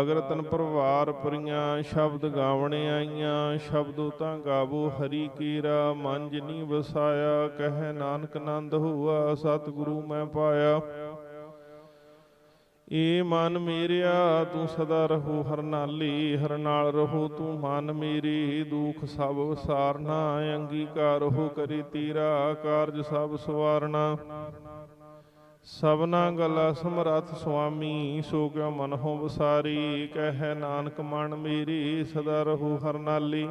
ਅਗਰ ਤਨ ਪਰਵਾਰ ਪਰੀਆਂ, ਸ਼ਬਦ ਗਾਵਣੇ ਆਈਆਂ, ਸ਼ਬਦੋ ਤਾਂ ਗਾਵੋ ਹਰੀ ਕੀਰਾ ਮਨ ਜਿਨੀ ਵਸਾਇਆ, ਕਹਿ ਨਾਨਕ ਨੰਦ ਹੋਆ, ਸਤਿਗੁਰੂ ਮੈਂ ਪਾਇਆ। ਏ ਮਨ ਮੇਰਿਆ, ਤੂੰ ਸਦਾ ਰਹੋ ਹਰਨਾਲੀ ਹਰ ਨਾਲ ਰਹੋ ਤੂੰ ਮਨ ਮੇਰੀ, ਦੁਖ ਸਭ ਵਿਸਾਰਨਾ, ਅੰਗੀਕਾਰ ਹੋ ਕਰੀ ਤੀਰਾ, ਕਾਰਜ ਸਭ ਸਵਾਰਨਾ। ਸਭਨਾ ਗਲਾ ਸਮਰੱਥ ਸੁਆਮੀ, ਸੋ ਕਿਉ ਮਨ ਹੋ ਵਸਾਰੀ, ਕਹਿ ਨਾਨਕ ਮਨ ਮੇਰੀ, ਸਦਾ ਰਹੂ ਹਰ ਨਾਲੀ।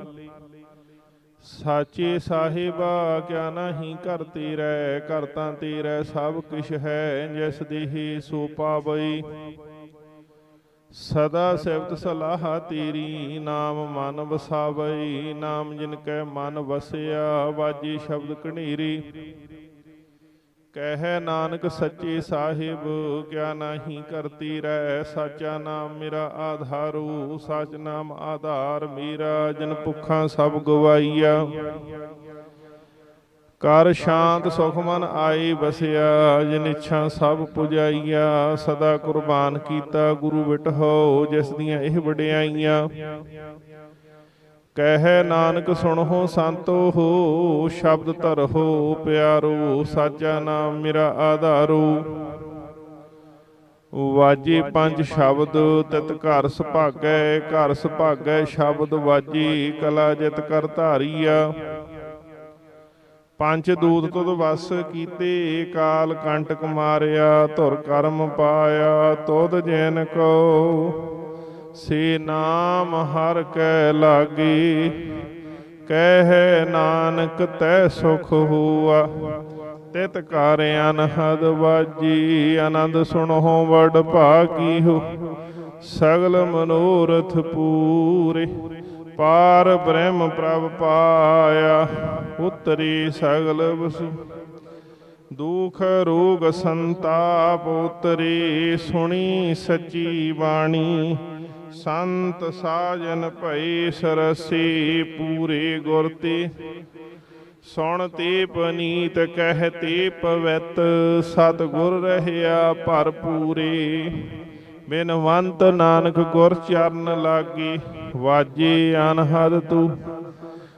ਸਾਚੇ ਸਾਹਿਬਾ, ਕਿਆ ਨਹੀਂ ਘਰ ਤੇਰੈ, ਘਰ ਤਾਂ ਤੇਰੈ ਸਭ ਕਿਛ ਹੈ, ਜਿਸ ਦੇਹੀ ਸੋ ਪਾਵਈ। ਸਦਾ ਸਿਫਤ ਸਲਾਹ ਤੇਰੀ, ਨਾਮ ਮਨ ਵਸਾਵਈ, ਨਾਮ ਜਿਨ ਕੈ ਮਨ ਵਸਿਆ, ਵਾਜੀ ਸ਼ਬਦ ਕਣੀਰੀ। ਕਹਿ ਨਾਨਕ ਸੱਚੇ ਸਾਹਿਬ, ਕਿਆ ਨਹੀਂ ਕਰਤੀ ਰਹਿ ਸਾਚਾ ਨਾਮ ਮੇਰਾ ਆਧਾਰੂ, ਸਚ ਨਾਮ ਆਧਾਰ ਮੇਰਾ, ਜਨ ਭੁੱਖਾਂ ਸਭ ਗਵਾਈਆ ਕਰ ਸ਼ਾਂਤ ਸੁਖ ਮਨ ਆਈ ਬਸਿਆ ਜਿਨ ਇੱਛਾ ਸਭ ਪੁਜਾਈਆ। ਸਦਾ ਕੁਰਬਾਨ ਕੀਤਾ ਗੁਰੂ ਵਿਟਹੁ ਜਿਸ ਦੀਆਂ ਇਹ ਵਡਿਆਈਆਂ। ਕਹਿ ਨਾਨਕ ਸੁਣੋ ਸੰਤੋ ਹੋ, ਸ਼ਬਦ ਧਰੋ ਪਿਆਰੋ ਸਾਚਾ ਨਾਮ ਮੇਰਾ ਆਧਾਰੋ। ਵਾਜੀ ਪੰਜ ਸ਼ਬਦ ਤਿਤ ਘਰ ਸੁਭਾਗੈ ਘਰ ਸੁਭਾਗੈ ਸ਼ਬਦ ਵਾਜੀ, ਕਲਾ ਜਿਤ ਕਰ ਧਾਰੀਆ। ਪੰਜ ਦੂਤ ਤੁਧ ਵਸ ਕੀਤੇ, ਕਾਲ ਕੰਟਕ ਮਾਰਿਆ, ਧੁਰ ਕਰਮ ਪਾਇਆ, ਤੁਧ ਜੈਨ ਕੋ ਸੇ ਨਾਮ ਹਰ ਕੈ ਲਾਗੀ, ਕਹਿ ਨਾਨਕ ਤੈ ਸੁਖ ਹੋਆ। ਤਿਤ ਕਰ ਅਨਹਦ ਵਾਜੀ, ਆਨੰਦ ਸੁਣੋ ਵਡ ਭਾਗੀ ਹੋ ਸਗਲ ਮਨੋਰਥ ਪੂਰੇ, ਪਾਰ ਬ੍ਰਹਮ ਪ੍ਰਭ ਪਾਇਆ। ਉਤਰੀ ਸਗਲ ਵਸੂ, ਦੁਖ ਰੋਗ ਸੰਤਾਪ ਉਤਰੀ। ਸੁਣੀ ਸੱਚੀ ਬਾਣੀ ਸੰਤ ਸਾਜਨ ਭਈ ਸਰਸੀ ਪੂਰੇ ਗੁਰ ਤੇ। ਸੁਣ ਤੇ ਪਨੀਤ ਕਹਤੇ ਪਵਿੱਤ ਸਤ ਗੁਰ ਰਹਿਆ ਭਰਪੂਰੇ ਬਿਨਵੰਤ ਨਾਨਕ ਗੁਰ ਚਰਨ ਲਾਗੇ, ਵਾਜੇ ਅਨਹਦ ਤੂੰ।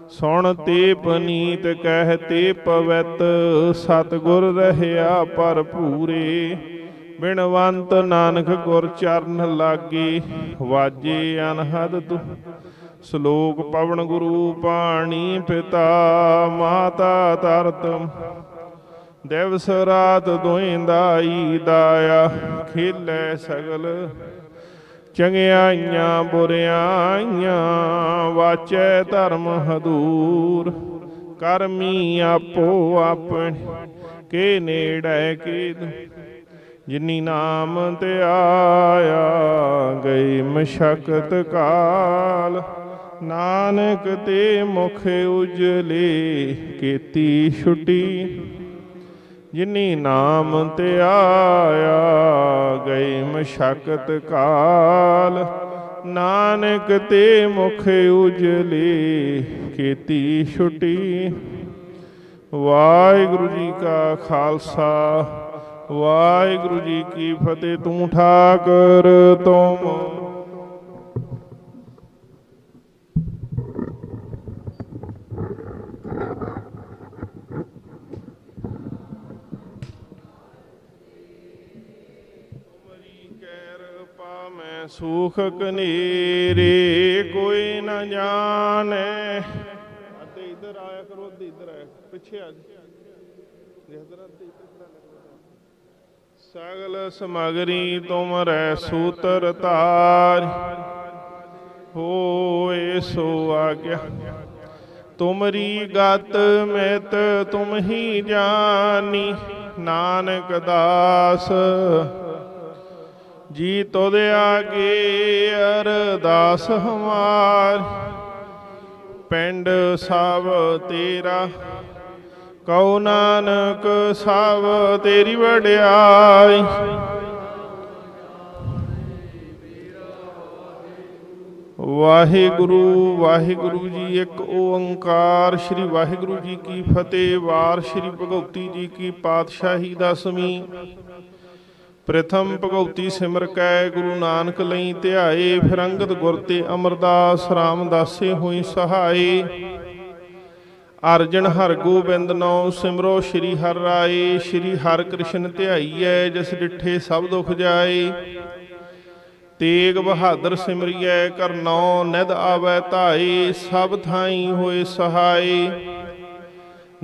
ਸੁਣ ਤੇ ਪਨੀਤ ਕਹਤੇ ਪਵਿੱਤ ਸਤ ਗੁਰ ਰਹਿਆ ਭਰਪੂਰੇ ਬਿਨਵੰਤ ਨਾਨਕ ਗੁਰ ਚਰਨ ਲਾਗੇ, ਵਾਜੇ ਅਨਹਦ ਤੂੰ। ਸ਼ਲੋਕ ਪਵਨ ਗੁਰੂ ਪਾਣੀ ਪਿਤਾ, ਮਾਤਾ ਤਰਤ ਦਿਵਸ ਰਾਤ ਦੋਇੰਦਾਈ ਦਾਇਆ, ਖੇਲੇ ਸਗਲ। ਚੰਗਿਆਈਆਂ ਬੁਰਿਆਈਆਂ, ਵਾਚੈ ਧਰਮ ਹਦੂਰ। ਕਰਮੀ ਆਪੋ ਆਪਣ, ਕੇ ਨੇੜੈ ਕੇ ਜਿਨੀ ਨਾਮ ਤੇ ਆਇਆ ਗਈ ਮਸ਼ਕਤ ਕਾਲ। ਨਾਨਕ ਤੇ ਮੁਖ ਉਜਲੇ ਕੀਤੀ ਛੁਟੀ। ਜਿਨੀ ਨਾਮ ਤੇ ਆਇਆ ਗਈ ਮਸ਼ਕਤ ਕਾਲ। ਨਾਨਕ ਤੇ ਮੁਖ ਉਜਲੇ ਕੀਤੀ ਛੁਟੀ। ਵਾਹਿਗੁਰੂ ਜੀ ਕਾ ਖਾਲਸਾ। ਵਾਹਿਗੁਰੂ ਜੀ ਕੀ ਫਤਿਹ, ਤੂੰ ਠਾਕਰ ਤੁਮ। ਤੁਮਰੀ ਕੈਰ ਸੁਖ ਕਨੇਰੇ, ਕੋਈ ਨਾ ਜਾਣੈ। ਅਤੇ ਇਧਰ ਆਇਆ ਕਰੋ ਇਧਰ ਆਇਆ ਪਿੱਛੇ ਆ ਜਾ ਜਿਹਦਰ ਅੱਧੇ ਇੱਧਰ ਖੜਾ ਸਗਲ ਸਮਗਰੀ ਤੁਮਰੈ ਸੂਤਰ ਤਾਰ। ਹੋਏ ਸੋ ਆਗਿਆ, ਤੁਮਰੀ ਗਤ ਮਿਤ ਤੁਮ ਹੀ ਜਾਨੀ, ਨਾਨਕ ਦਾਸ। ਜੀ ਤੁਧ ਆਗੇ ਅਰਦਾਸ ਹਮਾਰ, ਪਿੰਡ ਸਭ ਤੇਰਾ ਕਉ ਨਾਨਕ ਸਭ ਤੇਰੀ ਵਡਿਆਈ। ਵਾਹਿਗੁਰੂ ਵਾਹਿਗੁਰੂ ਜੀ ਇੱਕ ਓੰਕਾਰ। ਸ੍ਰੀ ਵਾਹਿਗੁਰੂ ਜੀ ਕੀ ਫਤਿਹ। ਵਾਰ ਸ੍ਰੀ ਭਗਉਤੀ ਜੀ ਕੀ ਪਾਤਸ਼ਾਹੀ ਦਸਵੀਂ। ਪ੍ਰਥਮ ਭਗਉਤੀ ਸਿਮਰ ਕੈ, ਗੁਰੂ ਨਾਨਕ ਲਈ ਧਿਆਏ ਫਿਰੰਗਤ ਗੁਰ ਤੇ ਅਮਰਦਾਸ ਰਾਮਦਾਸੇ ਹੋਈ ਸਹਾਈ ਅਰਜਨ ਹਰ ਗੋਬਿੰਦ ਨੋ ਸਿਮਰੋ ਸ੍ਰੀ ਹਰਿ ਰਾਏ, ਸ੍ਰੀ ਹਰਿ ਕ੍ਰਿਸ਼ਨ ਧਿਆਈਐ, ਜਿਸ ਡਿਠੇ ਸਭ ਦੁਖ ਜਾਏ। ਤੇਗ ਬਹਾਦਰ ਸਿਮਰਿਐ ਕਰਨੋ ਨਿਧ ਆਵੈ ਧਾਈ ਸਭ ਥਾਈ ਹੋਏ ਸਹਾਈ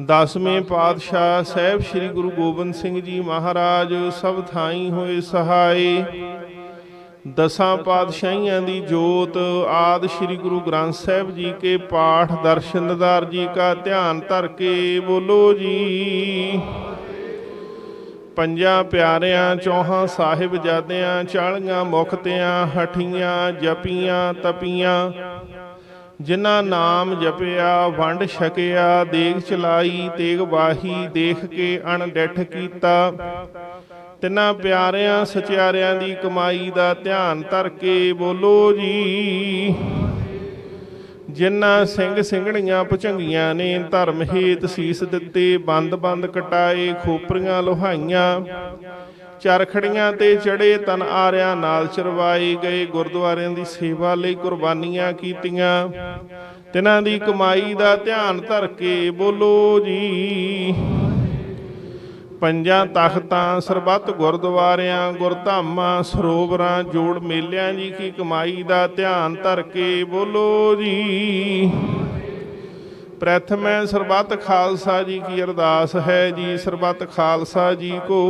ਦਸਵੇਂ ਪਾਤਸ਼ਾਹ ਸਾਹਿਬ ਸ੍ਰੀ ਗੁਰੂ ਗੋਬਿੰਦ ਸਿੰਘ ਜੀ ਮਹਾਰਾਜ, ਸਭ ਥਾਈ ਹੋਏ ਸਹਾਈ ਦਸਾਂ ਪਾਤਸ਼ਾਹੀਆਂ ਦੀ ਜੋਤ, ਆਦ ਸ੍ਰੀ ਗੁਰੂ ਗ੍ਰੰਥ ਸਾਹਿਬ ਜੀ ਕੇ ਪਾਠ ਦਰਸ਼ਨਦਾਰ ਜੀ ਕਾ ਧਿਆਨ ਧਰ ਕੇ ਬੋਲੋ ਜੀ। ਪੰਜਾਂ ਪਿਆਰਿਆਂ, ਚੌਹਾਂ ਸਾਹਿਬਜ਼ਾਦਿਆਂ ਚਾਲੀਆਂ ਮੁਖਤਿਆਂ ਹਠੀਆਂ, ਜਪੀਆਂ, ਤਪੀਆਂ। ਜਿਨ੍ਹਾਂ ਨਾਮ ਜਪਿਆ, ਵੰਡ ਛਕਿਆ ਦੇਖ ਚਲਾਈ, ਤੇਗ ਬਾਹੀ ਦੇਖ ਕੇ ਅਣਡਿੱਠ ਕੀਤਾ। ਤਿੰਨਾਂ ਪਿਆਰਿਆਂ ਸਚਿਆਰਿਆਂ ਦੀ ਕਮਾਈ ਦਾ ਧਿਆਨ ਧਰ ਕੇ ਬੋਲੋ ਜੀ। ਜਿਨ੍ਹਾਂ ਸਿੰਘ ਸਿੰਘਣੀਆਂ ਭੁਚੰਗੀਆਂ ਨੇ ਧਰਮ ਹੇਤ ਸੀਸ ਦਿੱਤੇ ਬੰਦ-ਬੰਦ ਕਟਾਏ, ਖੋਪਰੀਆਂ ਲੋਹਾਈਆਂ, ਚਰਖੜੀਆਂ ਤੇ ਚੜੇ ਤਨ ਆਰਿਆਂ ਨਾਲ ਚਰਵਾਏ ਗਏ, ਗੁਰਦੁਆਰਿਆਂ ਦੀ ਸੇਵਾ ਲਈ ਕੁਰਬਾਨੀਆਂ ਕੀਤੀਆਂ। ਤਿਨਾਂ ਦੀ ਕਮਾਈ ਦਾ ਧਿਆਨ ਧਰ ਕੇ ਬੋਲੋ ਜੀ। ਪੰਜਾਂ ਤਖਤਾਂ, ਸਰਬੱਤ ਗੁਰਦੁਆਰਿਆਂ, ਗੁਰਧਾਮਾਂ, ਸਰੋਵਰਾਂ, ਜੋੜ ਮੇਲਿਆਂ ਜੀ ਕੀ ਕਮਾਈ ਦਾ ਧਿਆਨ ਧਰ ਕੇ ਬੋਲੋ ਜੀ। ਪ੍ਰਥਮੈ ਸਰਬੱਤ ਖਾਲਸਾ ਜੀ ਕੀ ਅਰਦਾਸ ਹੈ ਜੀ, ਸਰਬੱਤ ਖਾਲਸਾ ਜੀ ਕੋ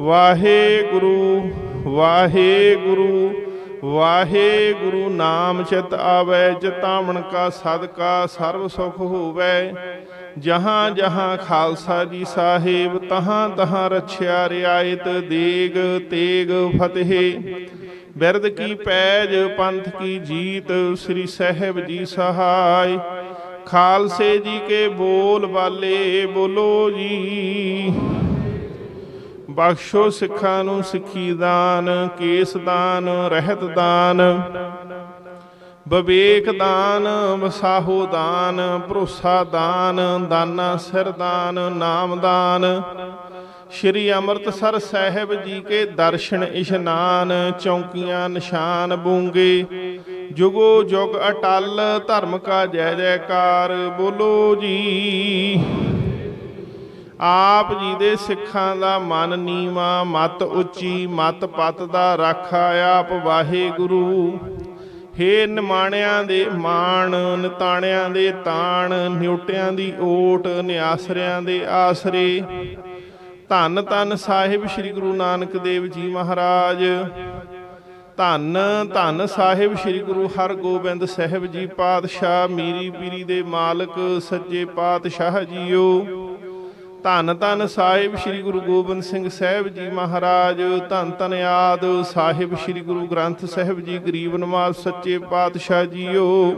ਵਾਹਿਗੁਰੂ ਵਾਹਿਗੁਰੂ ਵਾਹਿਗੁਰੂ ਨਾਮ ਚਿਤ ਆਵੈ ਚਿਤਾਵਣ ਕਾ ਸਦਕਾ ਸਰਬ ਸੁਖ ਹੋਵੈ। ਜਹਾਂ ਜਹਾਂ ਖਾਲਸਾ ਜੀ ਸਾਹਿਬ, ਤਹਾਂ ਤਹਾਂ ਰਛਿਆ ਰਿਆਇਤ ਦੇਗ ਤੇਗ ਫਤਿਹ। ਬਿਰਦ ਕੀ ਪੈਜ, ਪੰਥ ਕੀ ਜੀਤ, ਸ੍ਰੀ ਸਾਹਿਬ ਜੀ ਸਹਾਇ। ਖਾਲਸੇ ਜੀ ਕੇ ਬੋਲ ਬਾਲੇ ਬੋਲੋ ਜੀ। ਬਖਸ਼ੋ ਸਿੱਖਾਂ ਨੂੰ ਸਿੱਖੀ ਦਾਨ, ਕੇਸ ਦਾਨ, ਰਹਿਤ ਦਾਨ। ਵਿਵੇਕ ਦਾਨ ਵਸਾਹੋ ਦਾਨ ਭਰੋਸਾ ਦਾਨ ਦਾਨਾ ਸਿਰ ਦਾਨ ਨਾਮ ਦਾਨ ਸ਼੍ਰੀ ਅੰਮ੍ਰਿਤਸਰ ਸਾਹਿਬ ਜੀ ਕੇ ਦਰਸ਼ਨ ਇਸ਼ਨਾਨ, ਚੌਂਕੀਆਂ ਨਿਸ਼ਾਨ ਬੂੰਗੇ। ਜੁਗੋ ਜੁਗ ਅਟਲ, ਧਰਮ ਕਾ ਜੈ ਜੈਕਾਰ, ਬੋਲੋ ਜੀ। ਆਪ ਜੀ ਦੇ ਸਿੱਖਾਂ ਦਾ ਮਨ ਨੀਵਾ, ਮਤ ਉੱਚੀ, ਮਤ ਪਤ ਦਾ ਰਾਖਾ ਆਪ ਵਾਹਿਗੁਰੂ। ਹੇ ਨਿਮਾਣਿਆਂ ਦੇ ਮਾਣ, ਨਿਤਾਣਿਆਂ ਦੇ ਤਾਣ, ਨਿਉਟਿਆਂ ਦੀ ਓਟ, ਨਿਆਸਰਿਆਂ ਦੇ ਆਸਰੇ। ਧੰਨ ਧੰਨ ਸਾਹਿਬ ਸ੍ਰੀ ਗੁਰੂ ਨਾਨਕ ਦੇਵ ਜੀ ਮਹਾਰਾਜ। ਧੰਨ ਧੰਨ ਸਾਹਿਬ ਸ੍ਰੀ ਗੁਰੂ ਹਰਗੋਬਿੰਦ ਸਾਹਿਬ ਜੀ ਪਾਤਸ਼ਾਹ, ਮੀਰੀ ਪੀਰੀ ਦੇ ਮਾਲਕ ਸੱਜੇ ਪਾਤਸ਼ਾਹ ਜੀਓ। ਧੰਨ ਧੰਨ ਸਾਹਿਬ ਸ੍ਰੀ ਗੁਰੂ ਗੋਬਿੰਦ ਸਿੰਘ ਸਾਹਿਬ ਜੀ ਮਹਾਰਾਜ, ਧੰਨ ਧੰਨ ਆਦ ਸਾਹਿਬ ਸ੍ਰੀ ਗੁਰੂ ਗ੍ਰੰਥ ਸਾਹਿਬ ਜੀ, ਗਰੀਬ ਨਵਾਜ਼ ਸੱਚੇ ਪਾਤਸ਼ਾਹ ਜੀਓ।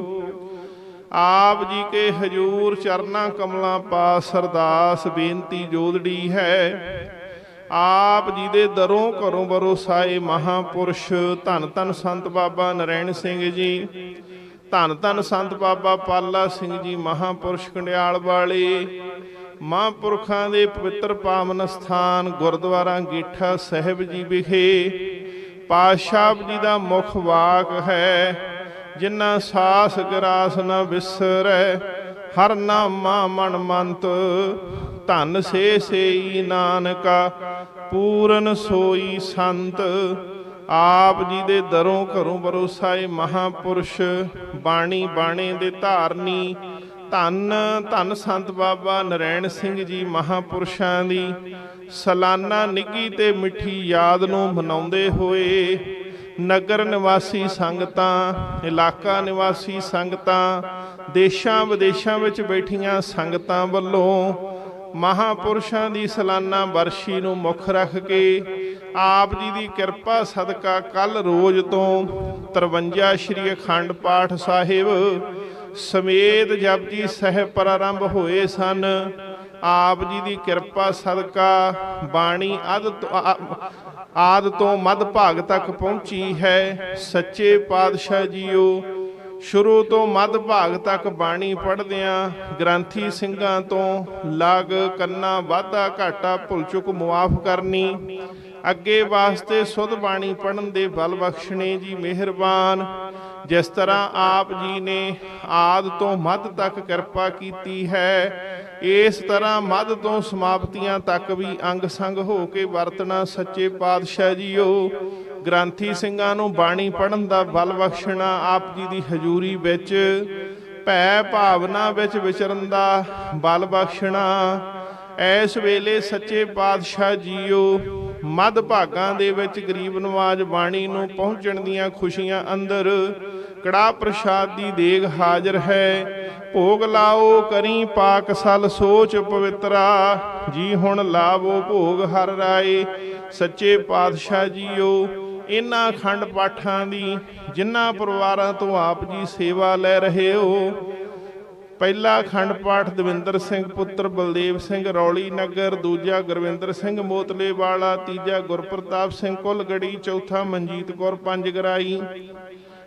ਆਪ ਜੀ ਕੇ ਹਜੂਰ ਚਰਨਾ ਕਮਲਾਂ ਪਾਸ ਸਰਦਾਸ ਬੇਨਤੀ ਜੋਦੜੀ ਹੈ। ਆਪ ਜੀ ਦੇ ਦਰੋਂ ਘਰੋਂ ਬਰੋ ਸਾਏ ਮਹਾਪੁਰਸ਼, ਧੰਨ ਧੰਨ ਸੰਤ ਬਾਬਾ ਨਰੈਣ ਸਿੰਘ ਜੀ, ਧੰਨ ਧੰਨ ਸੰਤ ਬਾਬਾ ਪਾਲਾ ਸਿੰਘ ਜੀ ਮਹਾਪੁਰਸ਼, ਕੰਡਿਆਲ ਵਾਲੇ ਮਹਾਂਪੁਰਖਾਂ ਦੇ ਪਵਿੱਤਰ ਪਾਵਨ ਸਥਾਨ ਗੁਰਦੁਆਰਾ ਗੀਠਾ ਸਾਹਿਬ ਜੀ ਵਿਖੇ ਪਾਤਸ਼ਾਹ ਜੀ ਦਾ ਮੁਖ ਵਾਕ ਹੈ, ਜਿਨ੍ਹਾਂ ਸਾਸ ਗਰਾਸ ਨ ਵਿਸਰੈ ਹਰ ਨਾਮਾ ਮਨ ਮੰਤ, ਧਨ ਸੇ ਸੇਈ ਨਾਨਕਾ, ਪੂਰਨ ਸੋਈ ਸੰਤ। ਆਪ ਜੀ ਦੇ ਦਰੋਂ ਘਰੋਂ ਬਰੋਸਾਏ ਮਹਾਪੁਰਸ਼, ਬਾਣੀ ਬਾਣੇ ਦੇ ਧਾਰਨੀ ਧੰਨ ਧੰਨ ਸੰਤ ਬਾਬਾ ਨਰੈਣ ਸਿੰਘ ਜੀ ਮਹਾਪੁਰਸ਼ਾਂ ਦੀ। ਸਾਲਾਨਾ ਨਿੱਗੀ ਤੇ ਮਿੱਠੀ ਯਾਦ ਨੂੰ ਮਨਾਉਂਦੇ ਹੋਏ ਨਗਰ ਨਿਵਾਸੀ ਸੰਗਤਾਂ, ਇਲਾਕਾ ਨਿਵਾਸੀ ਸੰਗਤਾਂ, ਦੇਸ਼ਾਂ ਵਿਦੇਸ਼ਾਂ ਵਿੱਚ ਬੈਠੀਆਂ ਸੰਗਤਾਂ ਵੱਲੋਂ ਮਹਾਪੁਰਸ਼ਾਂ ਦੀ ਸਲਾਨਾ ਵਰਸ਼ੀ ਨੂੰ ਮੁੱਖ ਰੱਖ ਕੇ ਆਪ ਜੀ ਦੀ ਕਿਰਪਾ ਸਦਕਾ ਕੱਲ ਰੋਜ਼ ਤੋਂ 53 ਸ਼੍ਰੀ ਅਖੰਡ ਪਾਠ ਸਾਹਿਬ ਸਮੇਤ ਜਪਜੀ ਸਾਹਿਬ ਪ੍ਰਾਰੰਭ ਹੋਏ ਸਨ। ਆਪ ਜੀ ਦੀ ਕਿਰਪਾ ਸਦਕਾ ਬਾਣੀ ਅਦ ਤੋਂ- ਆ- ਆਦ ਤੋਂ ਮੱਧ ਭਾਗ ਤੱਕ ਪਹੁੰਚੀ ਹੈ। ਸੱਚੇ ਪਾਤਸ਼ਾਹ ਜੀਓ, ਸ਼ੁਰੂ ਤੋਂ ਮੱਧ ਭਾਗ ਤੱਕ ਬਾਣੀ ਪੜ੍ਹਦਿਆਂ ਗ੍ਰੰਥੀ ਸਿੰਘਾਂ ਤੋਂ ਲਾਗ ਕੰਨਾ ਵਾਧਾ ਘਾਟਾ ਭੁੱਲ ਚੁੱਕ ਮੁਆਫ ਕਰਨੀ ਅੱਗੇ ਵਾਸਤੇ ਸੁਧ ਬਾਣੀ ਪੜਨ ਦੇ ਬਲ ਬਖਸ਼ਣੇ ਜੀ, ਮਿਹਰਬਾਨ। ਜਿਸ ਤਰ੍ਹਾਂ ਆਪ ਜੀ ਨੇ ਆਦ ਤੋਂ ਮੱਧ ਤੱਕ ਕਿਰਪਾ ਕੀਤੀ ਹੈ, ਇਸ ਤਰ੍ਹਾਂ ਮੱਧ ਤੋਂ ਸਮਾਪਤੀਆਂ ਤੱਕ ਵੀ ਅੰਗ ਸੰਗ ਹੋ ਕੇ ਵਰਤਣਾ ਸੱਚੇ ਪਾਤਸ਼ਾਹ ਜੀਓ। ਗ੍ਰੰਥੀ ਸਿੰਘਾਂ ਨੂੰ ਬਾਣੀ ਪੜਨ ਦਾ ਬਲ ਬਖਸ਼ਣਾ ਆਪ ਜੀ ਦੀ ਹਜ਼ੂਰੀ ਵਿੱਚ, ਭੈ ਭਾਵਨਾ ਵਿੱਚ ਵਿਚਰਨ ਦਾ ਬਲ ਬਖਸ਼ਣਾ। ਐਸ ਵੇਲੇ ਸੱਚੇ ਪਾਤਸ਼ਾਹ ਜੀਓ ਮੱਧ ਭਾਗਾਂ ਦੇ ਵਿੱਚ ਗਰੀਬ ਨਵਾਜ ਬਾਣੀ ਨੂੰ ਪਹੁੰਚਣ ਦੀਆਂ ਖੁਸ਼ੀਆਂ ਅੰਦਰ ਕੜਾ ਪ੍ਰਸ਼ਾਦ ਦੀ ਦੇਗ ਹਾਜ਼ਰ ਹੈ। ਭੋਗ ਲਾਓ ਕਰੀ ਪਾਕ ਸਲ ਸੋਚ ਪਵਿੱਤਰਾ, ਜੀ ਹੁਣ ਲਾਵੋ ਭੋਗ ਹਰ ਰਾਏ। ਸੱਚੇ ਪਾਤਸ਼ਾਹ ਜੀਓ ਇਹਨਾਂ ਖੰਡ ਪਾਠਾਂ ਦੀ ਜਿਨ੍ਹਾਂ ਪਰਿਵਾਰਾਂ ਤੋਂ ਆਪ ਜੀ ਸੇਵਾ ਲੈ ਰਹੇ ਹੋ ਪਹਿਲਾ ਅਖੰਡ ਪਾਠ ਦਵਿੰਦਰ ਸਿੰਘ, ਪੁੱਤਰ ਬਲਦੇਵ ਸਿੰਘ, ਰੌਲੀ ਨਗਰ, ਦੂਜਾ ਗੁਰਵਿੰਦਰ ਸਿੰਘ, ਮੋਤਲੇ ਵਾਲਾ, ਤੀਜਾ ਗੁਰਪ੍ਰਤਾਪ ਸਿੰਘ, ਕੁਲਗੜੀ, ਚੌਥਾ ਮਨਜੀਤ ਕੌਰ ਪੰਜਗਰਾਈ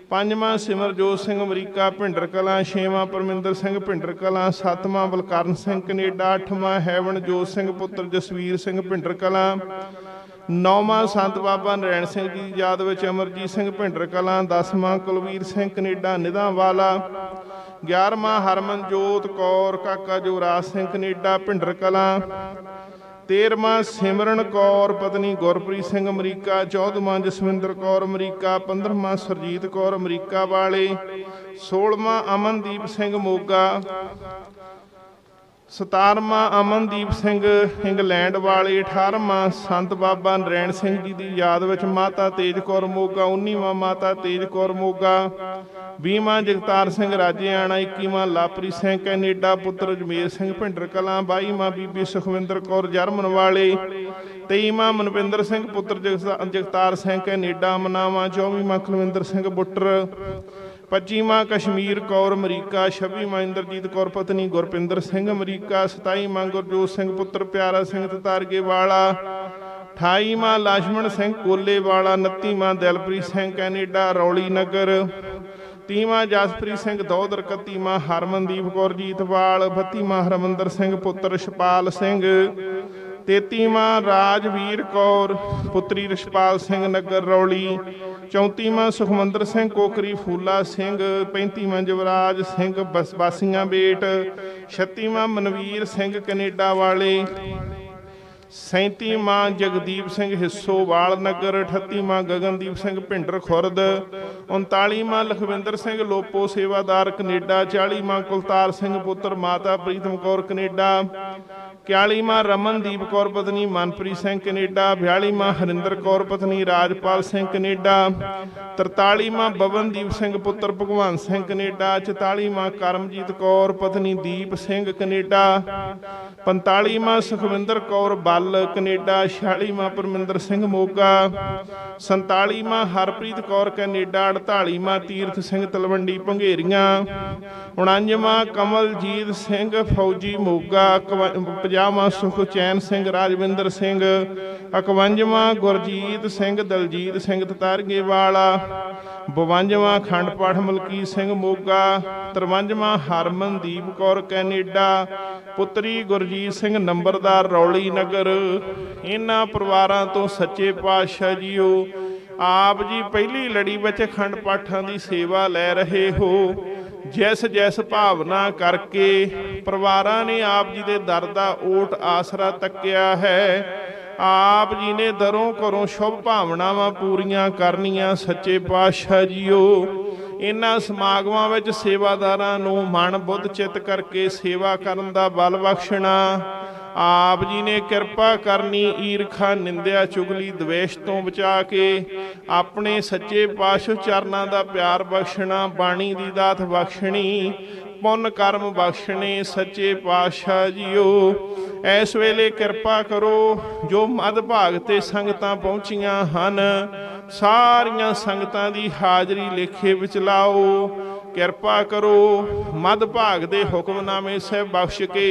ਪੰਜਵਾਂ ਸਿਮਰਜੋਤ ਸਿੰਘ, ਅਮਰੀਕਾ, ਭਿੰਡਰ ਕਲਾਂ, ਛੇਵਾਂ ਪਰਮਿੰਦਰ ਸਿੰਘ, ਭਿੰਡਰ ਕਲਾਂ, ਸੱਤਵਾਂ ਬਲਕਰਨ ਸਿੰਘ, ਕੈਨੇਡਾ, ਅੱਠਵਾਂ ਹੈਵਨਜੋਤ ਸਿੰਘ, ਪੁੱਤਰ ਜਸਵੀਰ ਸਿੰਘ, ਭਿੰਡਰ ਕਲਾਂ। ਨੌਵਾਂ ਸੰਤ ਬਾਬਾ ਨਰੈਣ ਸਿੰਘ ਜੀ ਦੀ ਯਾਦ ਵਿੱਚ ਅਮਰਜੀਤ ਸਿੰਘ, ਭਿੰਡਰ ਕਲਾਂ, ਦਸਵਾਂ ਕੁਲਵੀਰ ਸਿੰਘ, ਕੈਨੇਡਾ ਨਿਧਾਂ ਵਾਲਾ। 11ਵਾਂ ਹਰਮਨਜੋਤ ਕੌਰ ਕਾਕਾ ਜੋਰਾਜ ਸਿੰਘ ਕੈਨੇਡਾ, ਭਿੰਡਰ ਕਲਾਂ। 13ਵਾਂ ਸਿਮਰਨ ਕੌਰ ਪਤਨੀ ਗੁਰਪ੍ਰੀਤ ਸਿੰਘ ਅਮਰੀਕਾ 14ਵਾਂ ਜਸਵਿੰਦਰ ਕੌਰ ਅਮਰੀਕਾ 15ਵਾਂ ਸਰਜੀਤ ਕੌਰ ਅਮਰੀਕਾ ਵਾਲੇ। 16ਵਾਂ ਅਮਨਦੀਪ ਸਿੰਘ ਮੋਗਾ। 17ਵਾਂ ਅਮਨਦੀਪ ਸਿੰਘ ਇੰਗਲੈਂਡ ਵਾਲੇ। 18ਵਾਂ ਸੰਤ ਬਾਬਾ ਨਰੈਣ ਸਿੰਘ ਜੀ ਦੀ ਯਾਦ ਵਿੱਚ ਮਾਤਾ ਤੇਜ ਕੌਰ ਮੋਗਾ 19ਵਾਂ ਮਾਤਾ ਤੇਜ ਕੌਰ ਮੋਗਾ। 20ਵਾਂ ਜਗਤਾਰ ਸਿੰਘ ਰਾਜੇਆਣਾ 21ਵਾਂ ਲਾਪਰੀ ਸਿੰਘ ਕੈਨੇਡਾ ਪੁੱਤਰ ਜਮੇਰ ਸਿੰਘ ਭਿੰਡਰ ਕਲਾਂ 22ਵਾਂ ਬੀਬੀ ਸੁਖਵਿੰਦਰ ਕੌਰ ਜਰਮਨ ਵਾਲੇ 23ਵਾਂ ਮਨਪਿੰਦਰ ਸਿੰਘ ਪੁੱਤਰ ਜਗਤਾਰ ਸਿੰਘ ਕੈਨੇਡਾ, ਮਨਾਵਾ 24ਵਾਂ ਕੁਲਵਿੰਦਰ ਸਿੰਘ ਬੁੱਟਰ 25ਵਾਂ ਕਸ਼ਮੀਰ ਕੌਰ ਅਮਰੀਕਾ 26ਵਾਂ ਇੰਦਰਜੀਤ ਕੌਰ ਪਤਨੀ ਗੁਰਪਿੰਦਰ ਸਿੰਘ ਅਮਰੀਕਾ 27ਵਾਂ ਗੁਰਜੋਤ ਸਿੰਘ ਪੁੱਤਰ ਪਿਆਰਾ ਸਿੰਘ ਤਤਾਰਗੇ ਵਾਲਾ 28ਵਾਂ ਲਾਸ਼ਮਣ ਸਿੰਘ ਕੋਲੇ ਵਾਲਾ 29ਵਾਂ ਦਿਲਪ੍ਰੀਤ ਸਿੰਘ ਕੈਨੇਡਾ, ਰੌਲੀ ਨਗਰ 30ਵਾਂ ਜਸਪ੍ਰੀਤ ਸਿੰਘ ਦੌਦਰ 31ਵਾਂ ਹਰਮਨਦੀਪ ਕੌਰ ਜੀਤਵਾਲ 32ਵਾਂ ਹਰਮੰਦਰ ਸਿੰਘ ਪੁੱਤਰ ਸ਼ਪਾਲ ਸਿੰਘ 33ਵਾਂ ਰਾਜਵੀਰ ਕੌਰ, ਪੁੱਤਰੀ ਰਸ਼ਪਾਲ ਸਿੰਘ ਨਗਰ ਰੌਲੀ 34ਵਾਂ ਸੁਖਮੰਦਰ ਸਿੰਘ ਕੋਕਰੀ ਫੂਲਾ ਸਿੰਘ 35ਵਾਂ ਜਵਰਾਜ ਸਿੰਘ ਬਸ ਬਾਸੀਆਂ ਬੇਟ 36ਵਾਂ ਮਨਵੀਰ ਸਿੰਘ ਕੈਨੇਡਾ ਵਾਲੇ 37ਵਾਂ ਜਗਦੀਪ ਸਿੰਘ ਹਿੱਸੋਵਾਲ ਨਗਰ 38ਵਾਂ ਗਗਨਦੀਪ ਸਿੰਘ ਭਿੰਡਰ ਖੁਰਦ 39ਵਾਂ ਲਖਵਿੰਦਰ ਸਿੰਘ ਲੋਪੋ ਸੇਵਾਦਾਰ ਕੈਨੇਡਾ 40ਵਾਂ ਕੁਲਤਾਰ ਸਿੰਘ ਪੁੱਤਰ ਮਾਤਾ ਪ੍ਰੀਤਮ ਕੌਰ ਕੈਨੇਡਾ 41ਵਾਂ ਰਮਨਦੀਪ ਕੌਰ ਪਤਨੀ ਮਨਪ੍ਰੀਤ ਸਿੰਘ ਕੈਨੇਡਾ 42ਵਾਂ ਹਰਿੰਦਰ ਕੌਰ ਪਤਨੀ ਰਾਜਪਾਲ ਸਿੰਘ ਕੈਨੇਡਾ 43ਵਾਂ ਬਵਨਦੀਪ ਸਿੰਘ ਪੁੱਤਰ ਭਗਵਾਨ ਸਿੰਘ ਕੈਨੇਡਾ 44ਵਾਂ ਕਰਮਜੀਤ ਕੌਰ ਪਤਨੀ ਦੀਪ ਸਿੰਘ ਕੈਨੇਡਾ 45ਵਾਂ ਸੁਖਵਿੰਦਰ ਕੌਰ ਬੱਲ ਕੈਨੇਡਾ 46ਵਾਂ ਪਰਮਿੰਦਰ ਸਿੰਘ ਮੋਗਾ 47ਵਾਂ ਹਰਪ੍ਰੀਤ ਕੌਰ ਕੈਨੇਡਾ 48ਵਾਂ ਤੀਰਥ ਸਿੰਘ ਤਲਵੰਡੀ ਭੰਗੇਰੀਆਂ 49ਵਾਂ ਕਮਲਜੀਤ ਸਿੰਘ ਫੌਜੀ ਮੋਗਾ 50ਵਾਂ ਸੁਖਚੈਨ ਸਿੰਘ ਰਾਜਵਿੰਦਰ ਸਿੰਘ 51ਵਾਂ ਗੁਰਜੀਤ ਸਿੰਘ ਦਲਜੀਤ ਸਿੰਘ ਤਤਾਰਗੇ ਵਾਲਾ 52ਵਾਂ ਖੰਡ ਪਾਠ ਮਲਕੀਤ ਸਿੰਘ ਮੋਗਾ 53ਵਾਂ ਹਰਮਨਦੀਪ ਕੌਰ ਕੈਨੇਡਾ, ਪੁੱਤਰੀ ਗੁਰਜੀਤ ਸਿੰਘ ਨੰਬਰਦਾਰ ਰੌਲੀ ਨਗਰ ਇਹਨਾਂ ਪਰਿਵਾਰਾਂ ਤੋਂ ਸੱਚੇ ਪਾਤਸ਼ਾਹ ਜੀਓ, ਆਪ ਜੀ ਪਹਿਲੀ ਲੜੀ ਵਿੱਚ ਖੰਡ ਪਾਠਾਂ ਦੀ ਸੇਵਾ ਲੈ ਰਹੇ ਹੋ। ਜਿਸ ਜਿਸ ਭਾਵਨਾ ਕਰਕੇ ਪਰਿਵਾਰਾਂ ਨੇ ਆਪ ਜੀ ਦੇ ਦਰ ਦਾ ਓਟ ਆਸਰਾ ਤੱਕਿਆ ਹੈ, ਆਪ ਜੀ ਨੇ ਦਰੋਂ ਘਰੋਂ ਸ਼ੁਭ ਭਾਵਨਾਵਾਂ ਪੂਰੀਆਂ ਕਰਨੀਆਂ ਸੱਚੇ ਪਾਤਸ਼ਾਹ ਜੀਓ। ਇਹਨਾਂ ਸਮਾਗਮਾਂ ਵਿੱਚ ਸੇਵਾਦਾਰਾਂ ਨੂੰ ਮਨ ਬੁੱਧ ਚਿੱਤ ਕਰਕੇ ਸੇਵਾ ਕਰਨ ਦਾ ਬਲ ਬਖਸ਼ਣਾ ਆਪ ਜੀ ਨੇ ਕਿਰਪਾ ਕਰਨੀ, ਈਰਖਾ, ਨਿੰਦਿਆ, ਚੁਗਲੀ, ਦਵੇਸ਼ ਤੋਂ ਬਚਾ ਕੇ ਆਪਣੇ ਸੱਚੇ ਪਾਤਸ਼ਾਹ ਚਰਨਾਂ ਦਾ ਪਿਆਰ ਬਖਸ਼ਣਾ, ਬਾਣੀ ਦੀ ਦਾਤ ਬਖਸ਼ਣੀ, ਪੁੰਨ ਕਰਮ ਬਖਸ਼ਣੇ, ਸੱਚੇ ਪਾਤਸ਼ਾਹ ਜੀਓ। ਇਸ ਵੇਲੇ ਕਿਰਪਾ ਕਰੋ, ਜੋ ਮਦ ਭਾਗ ਤੇ ਸੰਗਤਾਂ ਪਹੁੰਚੀਆਂ ਹਨ, ਸਾਰੀਆਂ ਸੰਗਤਾਂ ਦੀ ਹਾਜ਼ਰੀ ਲੇਖੇ ਵਿੱਚ ਲਾਓ। ਕਿਰਪਾ ਕਰੋ। ਮਦ ਭਾਗ ਦੇ ਹੁਕਮਨਾਮੇ ਸਹਿ ਬਖਸ਼ ਕੇ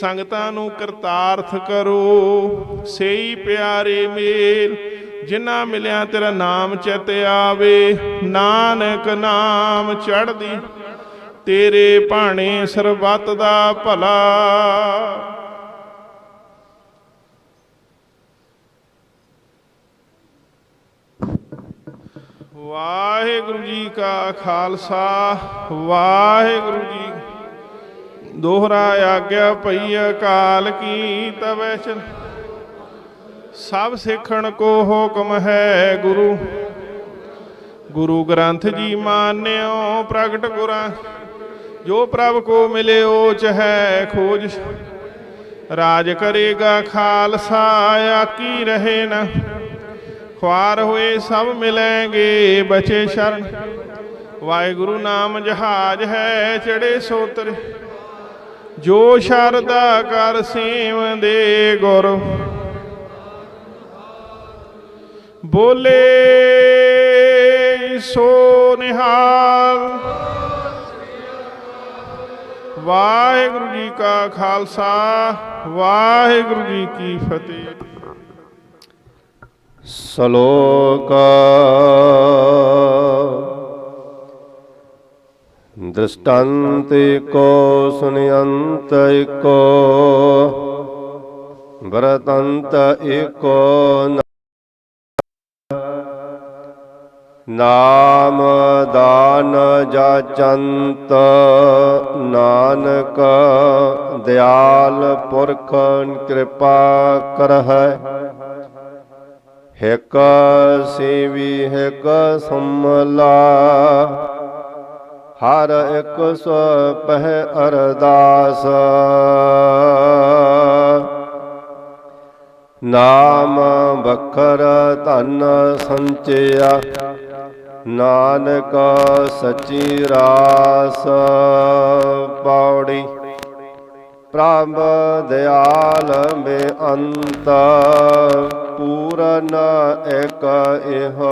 ਸੰਗਤਾਂ ਨੂੰ ਕਰਤਾਰਥ ਕਰੋ। ਸੇਈ ਪਿਆਰੇ ਮੇਲ, ਜਿਨ੍ਹਾਂ ਮਿਲਿਆ ਤੇਰਾ ਨਾਮ ਚਿਤ ਆਵੇ। ਨਾਨਕ ਨਾਮ ਚੜ੍ਹਦੀ ਤੇਰੇ ਭਾਣੇ ਸਰਬੱਤ ਦਾ ਭਲਾ। ਵਾਹਿਗੁਰੂ ਜੀ ਕਾ ਖਾਲਸਾ, ਵਾਹਿਗੁਰੂ ਜੀ ਦੋਹਰਾ ਆਗਿਆ ਪਈ ਅਕਾਲ ਕੀ ਤਵੈ ਚਲ ਸਭ ਸਿੱਖਣ ਕੋ ਹੁਕਮ ਹੈ ਗੁਰੂ। ਗੁਰੂ ਗ੍ਰੰਥ ਜੀ ਮਾਨਿਓ ਪ੍ਰਗਟ ਗੁਰਾਂ। ਜੋ ਪ੍ਰਭ ਕੋ ਮਿਲੇ ਓਚ ਹੈ ਖੋਜ। ਰਾਜ ਕਰੇਗਾ ਖਾਲਸਾ, ਆਕੀ ਰਹੇ ਨਾ। ਖੁਆਰ ਹੋਏ ਸਭ ਮਿਲਣਗੇ, ਬਚੇ ਸ਼ਰਨ। ਵਾਹਿਗੁਰੂ ਨਾਮ ਜਹਾਜ ਹੈ ਚੜੇ ਸੋਤਰ। ਜੋ ਸ਼ਰਦਾ ਕਰ ਸੇਵ ਦੇ ਗੁਰ। ਬੋਲੇ ਸੋ ਨਿਹਾਲ। ਵਾਹਿਗੁਰੂ ਜੀ ਕਾ ਖਾਲਸਾ, ਵਾਹਿਗੁਰੂ ਜੀ ਕੀ ਫਤਿਹ। ਸ਼ਲੋਕ ਦ੍ਰਿਸ਼ਟੰਤ ਕੋ ਸੁਨਯੰਤ ਏਕੋ ਵਰਤੰਤ ਏਕੋ ਨਾਮ ਦਾਨ ਜਾਚੰਤ, ਨਾਨਕ ਦਿਆਲ ਪੁਰਖ ਕਿਰਪਾ ਕਰਹਿ। ਹਿਕ ਸੇਵੀ, ਹਿਕ ਸੰਮਲਾ ਹਰ ਇੱਕ ਸੋ ਪਹਿ ਅਰਦਾਸ। ਨਾਮ ਬਖਰ ਧਨ ਸੰਚਿਆ, ਨਾਨਕ ਸਚੀ ਰਾਸ ਪੌੜੀ ਪ੍ਰਭ ਦਿਆਲ ਮੇ ਅੰਤ ਪੂਰਨ ਇਕ ਇਹੋ।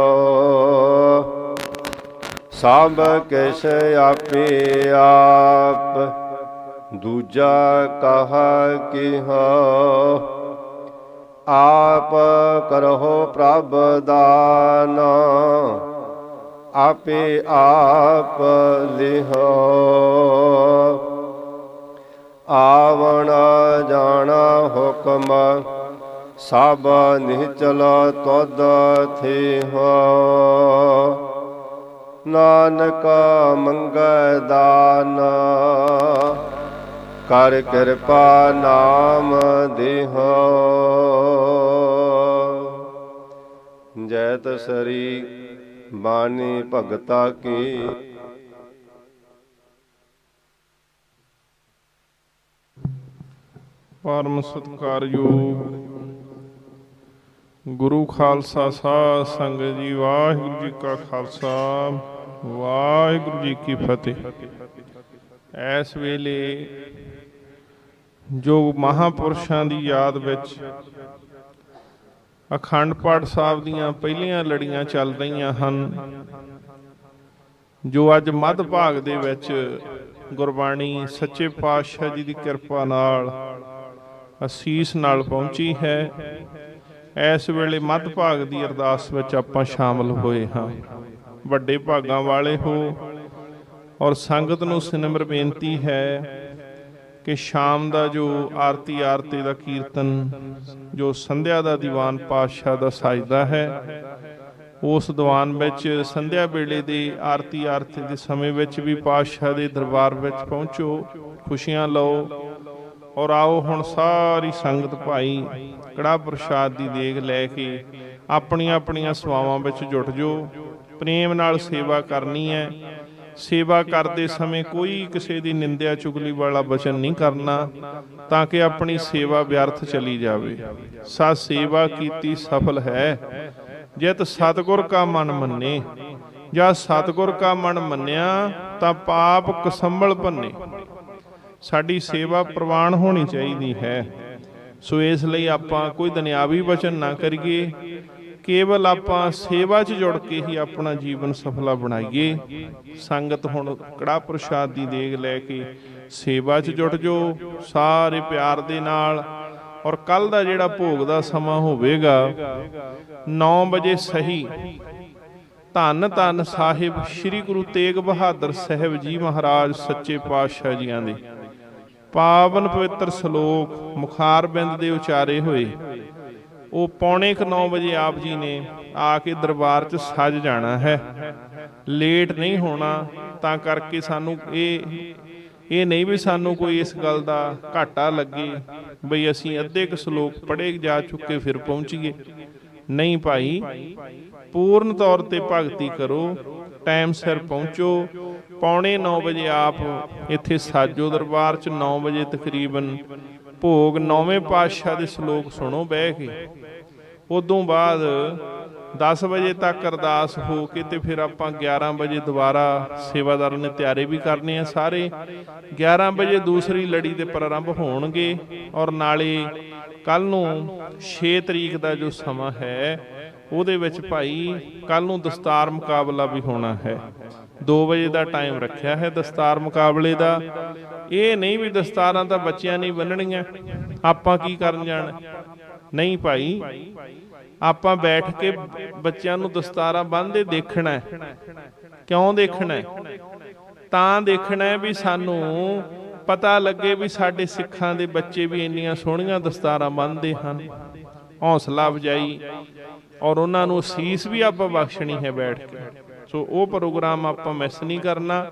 ਸਭ ਕਿਛ ਆਪੇ ਆਪ, ਦੂਜਾ ਕਹਾ ਕਿਹ। ਆਪ ਕਰਹੁ ਪ੍ਰਭ ਦਾਨ, ਆਪੇ ਆਪ ਲਿਹੋ। ਆਵਣ ਜਾਣਾ ਹੁਕਮ ਸਭ ਨਿਚਲ ਤਦ ਥੇ ਹੋ। ਨਾਨਕ ਮੰਗੈ ਦਾਨ। ਕਰ ਕਿਰਪਾ ਨਾਮ ਦੇਹੋ। ਜੈਤ ਸਰੀ ਬਾਣੀ ਭਗਤਾ ਕੀ। ਪਰਮ ਸਤਿਕਾਰਯੋਗ ਗੁਰੂ ਖਾਲਸਾ ਸਾਹਿਬ ਸੰਗਤ ਜੀ, ਵਾਹਿਗੁਰੂ ਜੀ ਕਾ ਖਾਲਸਾ, ਵਾਹਿਗੁਰੂ ਜੀ ਕੀ ਫਤਿਹ। ਇਸ ਵੇਲੇ ਜੋ ਮਹਾਪੁਰਸ਼ਾਂ ਦੀ ਯਾਦ ਵਿੱਚ ਅਖੰਡ ਪਾਠ ਸਾਹਿਬ ਦੀਆਂ ਪਹਿਲੀਆਂ ਲੜੀਆਂ ਚੱਲ ਰਹੀਆਂ ਹਨ, ਜੋ ਅੱਜ ਮੱਧ ਭਾਗ ਦੇ ਵਿੱਚ ਗੁਰਬਾਣੀ ਸੱਚੇ ਪਾਤਸ਼ਾਹ ਜੀ ਦੀ ਕਿਰਪਾ ਨਾਲ ਅਸੀਸ ਨਾਲ ਪਹੁੰਚੀ ਹੈ ਇਸ ਵੇਲੇ ਮੱਧ ਭਾਗ ਦੀ ਅਰਦਾਸ ਵਿੱਚ ਆਪਾਂ ਸ਼ਾਮਲ ਹੋਏ ਹਾਂ। ਵੱਡੇ ਭਾਗਾਂ ਵਾਲੇ ਹੋ, ਔਰ ਸੰਗਤ ਨੂੰ ਸਿਨਮਰ ਬੇਨਤੀ ਹੈ ਕਿ ਸ਼ਾਮ ਦਾ ਜੋ ਆਰਤੀ ਆਰਤੀ ਦਾ ਕੀਰਤਨ, ਜੋ ਸੰਧਿਆ ਦਾ ਦੀਵਾਨ ਪਾਤਸ਼ਾਹ ਦਾ ਸਾਜਦਾ ਹੈ, ਉਸ ਦੀਵਾਨ ਵਿੱਚ ਸੰਧਿਆ ਵੇਲੇ ਦੇ ਆਰਤੀ ਆਰਤੀ ਦੇ ਸਮੇਂ ਵਿੱਚ ਵੀ ਪਾਤਸ਼ਾਹ ਦੇ ਦਰਬਾਰ ਵਿੱਚ ਪਹੁੰਚੋ, ਖੁਸ਼ੀਆਂ ਲਓ ਔਰ ਆਓ ਹੁਣ ਸਾਰੀ ਸੰਗਤ ਭਾਈ ਕੜਾ ਪ੍ਰਸ਼ਾਦ ਦੀ ਦੇਗ ਲੈ ਕੇ ਆਪਣੀਆਂ ਆਪਣੀਆਂ ਸੇਵਾਵਾਂ ਵਿੱਚ ਜੁਟ ਜੋ ਪ੍ਰੇਮ ਨਾਲ ਸੇਵਾ ਕਰਨੀ ਹੈ। ਸੇਵਾ ਕਰਦੇ ਸਮੇਂ ਕੋਈ ਕਿਸੇ ਦੀ ਨਿੰਦਿਆ ਚੁਗਲੀ ਵਾਲਾ ਬਚਨ ਨਹੀਂ ਕਰਨਾ, ਤਾਂ ਕਿ ਆਪਣੀ ਸੇਵਾ ਵਿਅਰਥ ਚਲੀ ਜਾਵੇ। ਸਾ ਸੇਵਾ ਕੀਤੀ ਸਫਲ ਹੈ। ਜਿਤ ਸਤਗੁਰ ਕਾ ਮਨ ਮੰਨੇ। ਜਾਂ ਸਤਗੁਰ ਕਾ ਮਨ ਮੰਨਿਆ, ਤਾਂ ਪਾਪ ਕਸੰਬਲ ਭੰਨੇ ਸਾਡੀ ਸੇਵਾ ਪ੍ਰਵਾਨ ਹੋਣੀ ਚਾਹੀਦੀ ਹੈ। ਸੋ ਇਸ ਲਈ ਆਪਾਂ ਕੋਈ ਦੁਨਿਆਵੀ ਵਚਨ ਨਾ ਕਰੀਏ। ਕੇਵਲ ਆਪਾਂ ਸੇਵਾ 'ਚ ਜੁੜ ਕੇ ਹੀ ਆਪਣਾ ਜੀਵਨ ਸਫਲਾ ਬਣਾਈਏ। ਸੰਗਤ ਹੁਣ ਕੜਾ ਪ੍ਰਸ਼ਾਦ ਦੀ ਦੇਗ ਲੈ ਕੇ ਸੇਵਾ 'ਚ ਜੁੜ ਜੋ ਸਾਰੇ ਪਿਆਰ ਦੇ ਨਾਲ ਔਰ ਕੱਲ ਦਾ ਜਿਹੜਾ ਭੋਗ ਦਾ ਸਮਾਂ ਹੋਵੇਗਾ 9 ਵਜੇ ਸਹੀ। ਧੰਨ ਧੰਨ ਸਾਹਿਬ ਸ੍ਰੀ ਗੁਰੂ ਤੇਗ ਬਹਾਦਰ ਸਾਹਿਬ ਜੀ ਮਹਾਰਾਜ, ਸੱਚੇ ਪਾਤਸ਼ਾਹ ਜੀਆਂ ਦੇ। ਪਾਵਨ ਪਵਿੱਤਰ ਸ਼ਲੋਕ ਮੁਖਾਰ ਬਿੰਦ ਦੇ ਉਚਾਰੇ ਹੋਏ। ਉਹ ਪੌਣੇ ਕੁ 9 ਵਜੇ ਆਪ ਜੀ ਨੇ ਆ ਕੇ ਦਰਬਾਰ 'ਚ ਸੱਜ ਜਾਣਾ ਹੈ। ਲੇਟ ਨਹੀਂ ਹੋਣਾ, ਤਾਂ ਕਰਕੇ ਸਾਨੂੰ ਇਹ ਇਹ ਨਹੀਂ ਵੀ ਸਾਨੂੰ ਕੋਈ ਇਸ ਗੱਲ ਦਾ ਘਾਟਾ ਲੱਗੇ ਬਈ ਅਸੀਂ ਅੱਧੇ ਕੁ ਸ਼ਲੋਕ ਪੜ੍ਹੇ ਜਾ ਚੁੱਕੇ ਫਿਰ ਪਹੁੰਚੀਏ। ਨਹੀਂ ਭਾਈ, ਪੂਰਨ ਤੌਰ ਤੇ ਭਗਤੀ ਕਰੋ। ਟਾਈਮ ਸਿਰ ਪਹੁੰਚੋ। ਪੌਣੇ 9 ਵਜੇ ਆਪ ਇੱਥੇ ਸਾਜੋ ਦਰਬਾਰ 'ਚ 9 ਵਜੇ ਤਕਰੀਬਨ ਭੋਗ ਨੌਵੇਂ ਪਾਤਸ਼ਾਹ ਦੇ ਸ਼ਲੋਕ ਸੁਣੋ ਬਹਿ ਕੇ। ਉਦੋਂ ਬਾਅਦ 10 ਵਜੇ ਤੱਕ ਅਰਦਾਸ ਹੋ ਕੇ ਤੇ ਫਿਰ ਆਪਾਂ 11 ਵਜੇ ਦੁਬਾਰਾ ਸੇਵਾਦਾਰਾਂ ਨੇ ਤਿਆਰੀ ਵੀ ਕਰਨੀ ਹੈ ਸਾਰੇ। 11 ਵਜੇ ਦੂਸਰੀ ਲੜੀ ਦੇ ਪ੍ਰਾਰੰਭ ਹੋਣਗੇ ਔਰ ਨਾਲੇ ਕੱਲ ਨੂੰ 6 ਤਰੀਕ ਦਾ ਜੋ ਸਮਾਂ ਹੈ, ਉਹਦੇ ਵਿੱਚ ਭਾਈ ਕੱਲ ਨੂੰ ਦਸਤਾਰ ਮੁਕਾਬਲਾ ਵੀ ਹੋਣਾ ਹੈ। 2 ਵਜੇ ਦਾ ਟਾਈਮ ਰੱਖਿਆ ਹੈ ਦਸਤਾਰ ਮੁਕਾਬਲੇ ਦਾ। ਇਹ ਨਹੀਂ ਵੀ ਦਸਤਾਰਾਂ ਤਾਂ ਬੱਚਿਆਂ ਨਹੀਂ ਬੰਨਣੀਆਂ। ਆਪਾਂ ਕੀ ਕਰਨ ਜਾਣ? ਨਹੀਂ ਭਾਈ ਆਪਾਂ ਬੈਠ ਕੇ ਬੱਚਿਆਂ ਨੂੰ ਦਸਤਾਰਾਂ ਬੰਨ੍ਹਦੇ ਦੇਖਣਾ ਹੈ। ਕਿਉਂ ਦੇਖਣਾ ਹੈ? ਤਾਂ ਦੇਖਣਾ ਹੈ ਵੀ ਸਾਨੂੰ ਪਤਾ ਲੱਗੇ ਵੀ ਸਾਡੇ ਸਿੱਖਾਂ ਦੇ ਬੱਚੇ ਵੀ ਇੰਨੀਆਂ ਸੋਹਣੀਆਂ ਦਸਤਾਰਾਂ ਬੰਨ੍ਹਦੇ ਹਨ। ਹੌਸਲਾ ਅਫਜਾਈ ਔਰ ਉਹਨਾਂ ਨੂੰ ਅਸੀਸ ਵੀ ਆਪਾਂ ਬਖਸ਼ਣੀ ਹੈ ਬੈਠ ਕੇ। ਸੋ ਉਹ ਪ੍ਰੋਗਰਾਮ ਆਪਾਂ ਮਿਸ ਨਹੀਂ ਕਰਨਾ।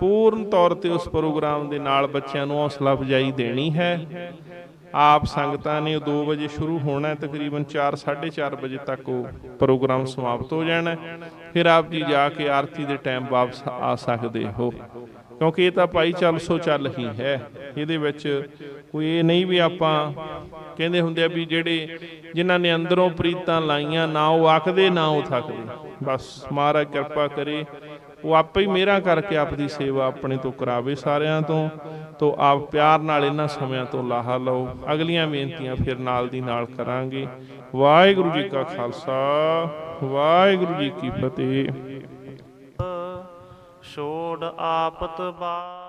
ਪੂਰਨ ਤੌਰ ਤੇ ਉਸ ਪ੍ਰੋਗਰਾਮ ਦੇ ਨਾਲ ਬੱਚਿਆਂ ਨੂੰ ਹੌਸਲਾ ਅਫਜਾਈ ਦੇਣੀ ਹੈ। ਆਪ ਸੰਗਤਾਂ ਨੇ 2 ਵਜੇ ਸ਼ੁਰੂ ਹੋਣਾ ਹੈ, ਤਕਰੀਬਨ 4 4:30 ਵਜੇ ਤੱਕ ਉਹ ਪ੍ਰੋਗਰਾਮ ਸਮਾਪਤ ਹੋ ਜਾਣਾ ਫਿਰ ਆਪ ਜੀ ਜਾ ਕੇ ਆਰਤੀ ਦੇ ਟਾਈਮ ਵਾਪਸ ਆ ਸਕਦੇ ਹੋ। ਕਿਉਂਕਿ ਇਹ ਤਾਂ ਭਾਈ ਚੱਲ ਸੋ ਚੱਲ ਹੀ ਹੈ। ਇਹਦੇ ਵਿੱਚ ਕੋਈ ਇਹ ਨਹੀਂ ਵੀ ਆਪਾਂ ਕਹਿੰਦੇ ਹੁੰਦੇ ਆ ਵੀ ਜਿਹੜੇ ਜਿਨ੍ਹਾਂ ਨੇ ਅੰਦਰੋਂ ਪ੍ਰੀਤਾਂ ਲਾਈਆਂ ਨਾ ਉਹ ਆਖਦੇ ਨਾ ਉਹ ਥੱਕਦੇ। ਬਸ ਮਹਾਰਾਜ ਕਿਰਪਾ ਕਰੇ ਉਹ ਆਪੇ ਹੀ ਮਿਹਰਾਂ ਕਰਕੇ ਆਪਦੀ ਸੇਵਾ ਆਪਣੇ ਤੋਂ ਕਰਾਵੇ ਸਾਰਿਆਂ ਤੋਂ ਤੋਂ ਆਪ ਪਿਆਰ ਨਾਲ ਇਹਨਾਂ ਸਮਿਆਂ ਤੋਂ ਲਾਹਾ ਲਓ। ਅਗਲੀਆਂ ਬੇਨਤੀਆਂ ਫਿਰ ਨਾਲ ਦੀ ਨਾਲ ਕਰਾਂਗੇ। ਵਾਹਿਗੁਰੂ ਜੀ ਕਾ ਖਾਲਸਾ, ਵਾਹਿਗੁਰੂ ਜੀ ਕੀ ਫਤਿਹ। ਛੋੜ ਆਪਤ ਬਾ